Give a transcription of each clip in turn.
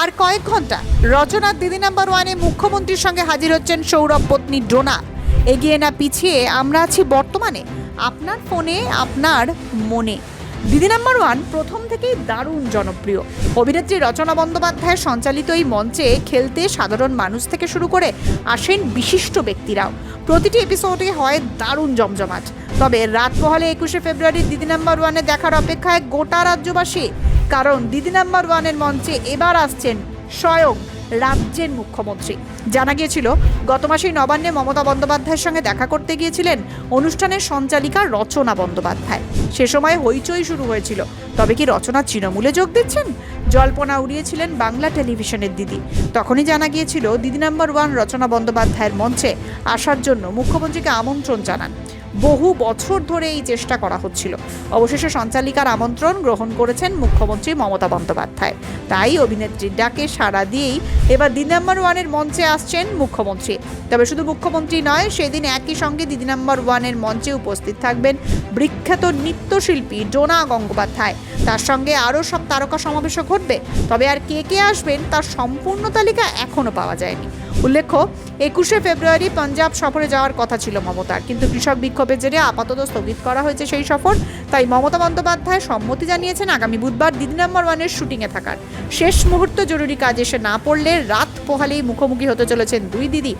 আর কয়েক ঘণ্টা রচনার দিদি নাম্বার ওয়ানে মুখ্যমন্ত্রীর সঙ্গে হাজির হচ্ছেন সৌরভ পত্নী ডোনা। এগিয়ে না পিছিয়ে আমরা আছি বর্তমানে আপনার ফোনে, আপনার মনে। দিদি নাম্বার ওয়ান প্রথম থেকেই দারুণ জনপ্রিয়। অভিনেত্রী রচনা বন্দ্যোপাধ্যায়ের সঞ্চালিত এই মঞ্চে খেলতে সাধারণ মানুষ থেকে শুরু করে আসেন বিশিষ্ট ব্যক্তিরাও। প্রতিটি এপিসোডে হয় দারুণ জমজমাট। তবে রাত পহলে একুশে ফেব্রুয়ারি দিদি নাম্বার ওয়ানে দেখার অপেক্ষায় গোটা রাজ্যবাসী কারণ দিদি নাম্বার ওয়ানের মঞ্চে এবার আসছেন স্বয়ং রাজ্যের মুখ্যমন্ত্রী। জানা গিয়েছিল, গত মাসেই নবান্নে মমতা বন্দ্যোপাধ্যায়ের সঙ্গে দেখা করতে গিয়েছিলেন অনুষ্ঠানের সঞ্চালিকা রচনা বন্দ্যোপাধ্যায়। সে সময় হইচই শুরু হয়েছিল। তবে কি রচনা তৃণমূলে যোগ দিচ্ছেন? জল্পনা উড়িয়েছিলেন বাংলা টেলিভিশনের দিদি। তখনই জানা গিয়েছিল, দিদি নাম্বার ওয়ান রচনা বন্দ্যোপাধ্যায়ের মঞ্চে আসার জন্য মুখ্যমন্ত্রীকে আমন্ত্রণ জানান। বহু বছর ধরে এই চেষ্টা করা হচ্ছিল। অবশেষে সঞ্চালিকার আমন্ত্রণ গ্রহণ করেছেন মুখ্যমন্ত্রী মমতা বন্দ্যোপাধ্যায়। তাই অভিনেত্রীর ডাকে সাড়া দিয়েই এবার দিদি নাম্বার ওয়ানের মঞ্চে আসছেন মুখ্যমন্ত্রী। তবে শুধু মুখ্যমন্ত্রী নয়, সেদিন একই সঙ্গে দিদি নাম্বার ওয়ানের মঞ্চে উপস্থিত থাকবেন বিখ্যাত নৃত্যশিল্পী ডোনা গঙ্গোপাধ্যায়। তার সঙ্গে আরও সব তারকা সমাবেশও ঘটবে, তবে আর কে কে আসবেন তার সম্পূর্ণ তালিকা এখনও পাওয়া যায়নি। উল্লেখ্য, একুশে ফেব্রুয়ারি পাঞ্জাব সফরে যাওয়ার কথা ছিল মমতার, কিন্তু কৃষক বিক্ষোভের জেরে আপাতত স্থগিত করা হয়েছে সেই সফর। তাই মমতা বন্দ্যোপাধ্যায় সম্মতি জানিয়েছেন আগামী বুধবার দিদি নাম্বার ওয়ানের শুটিংয়ে থাকার। শেষ মুহূর্ত জরুরি কাজ এসে না পড়লে রাত পোহালেই মুখোমুখি হতে চলেছেন দুই দিদি।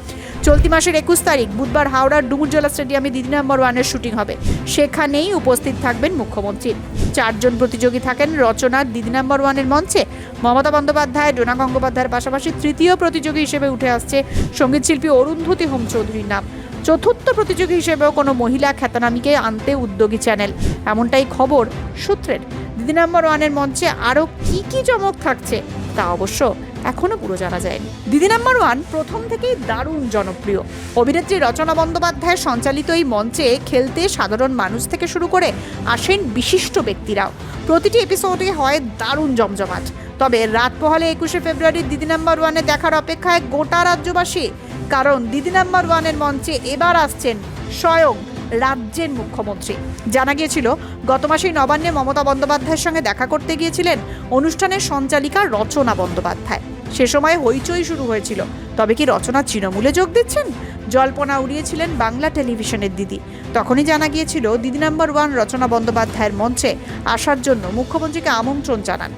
চলতি মাসের একুশ তারিখ, বুধবার হাওড়ার ডুমুরজলা স্টেডিয়ামে দিদি নম্বর ওয়ানের শুটিং হবে। সেখানেই উপস্থিত থাকবেন মুখ্যমন্ত্রী। চারজন প্রতিযোগী থাকেন রচনার দিদি নম্বর ওয়ানের মঞ্চে। মমতা বন্দ্যোপাধ্যায় ডোনা গঙ্গোপাধ্যায়ের পাশাপাশি তৃতীয় প্রতিযোগী হিসেবে উঠে আসছে সঙ্গীতশিল্পী অরুন্ধতী হোম চৌধুরীর নাম। চতুর্থ প্রতিযোগী হিসেবেও কোনো মহিলা খ্যাতনামীকে আনতে উদ্যোগী চ্যানেল। এমনটাই খবর সূত্রের। দিদি নাম্বার ওয়ানের মঞ্চে আরও কি কি চমক থাকছে তা অবশ্য এখনও পুরো জানা যায়নি। দিদি নাম্বার ওয়ান প্রথম থেকেই দারুণ জনপ্রিয়। অভিনেত্রী রচনা বন্দ্যোপাধ্যায়ের সঞ্চালিত এই মঞ্চে খেলতে সাধারণ মানুষ থেকে শুরু করে আসেন বিশিষ্ট ব্যক্তিরাও। প্রতিটি এপিসোডে হয় দারুণ জমজমাট। তবে রাত পহলে একুশে ফেব্রুয়ারি দিদি নাম্বার ওয়ানে দেখার অপেক্ষায় গোটা রাজ্যবাসী কারণ দিদি নাম্বার ওয়ানের মঞ্চে এবার আসছেন স্বয়ং রাজ্যের মুখ্যমন্ত্রী। জানা গিয়েছিল, গত মাসেই নবান্নে মমতা বন্দ্যোপাধ্যায়ের সঙ্গে দেখা করতে গিয়েছিলেন অনুষ্ঠানের সঞ্চালিকা রচনা বন্দ্যোপাধ্যায়। সে সময় হইচই শুরু হয়েছিল। তবে কি রচনা তৃণমূলে যোগ দিচ্ছেন? জল্পনা উড়িয়েছিলেন বাংলা টেলিভিশনের দিদি। তখনই জানা গিয়েছিল, দিদি নাম্বার ওয়ান রচনা বন্দ্যোপাধ্যায়ের মঞ্চে আসার জন্য মুখ্যমন্ত্রীকে আমন্ত্রণ জানান।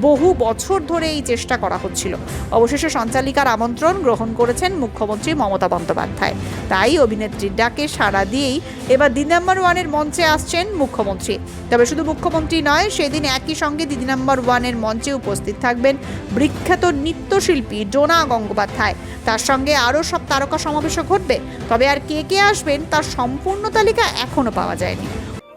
বহু বছর ধরে এই চেষ্টা করা হচ্ছিল। অবশেষে সঞ্চালিকার আমন্ত্রণ গ্রহণ করেছেন মুখ্যমন্ত্রী মমতা বন্দ্যোপাধ্যায়। তাই অভিনেত্রীর ডাকে সাড়া দিয়েই এবার দিদি নাম্বার ওয়ানের মঞ্চে আসছেন মুখ্যমন্ত্রী। তবে শুধু মুখ্যমন্ত্রী নয়, সেদিন একই সঙ্গে দিদি নাম্বার ওয়ানের মঞ্চে উপস্থিত থাকবেন বিখ্যাত নৃত্যশিল্পী ডোনা গঙ্গোপাধ্যায়। তার সঙ্গে আরও সব তারকা সমাবেশও ঘটবে। তবে আর কে কে আসবেন তার সম্পূর্ণ তালিকা এখনও পাওয়া যায়নি।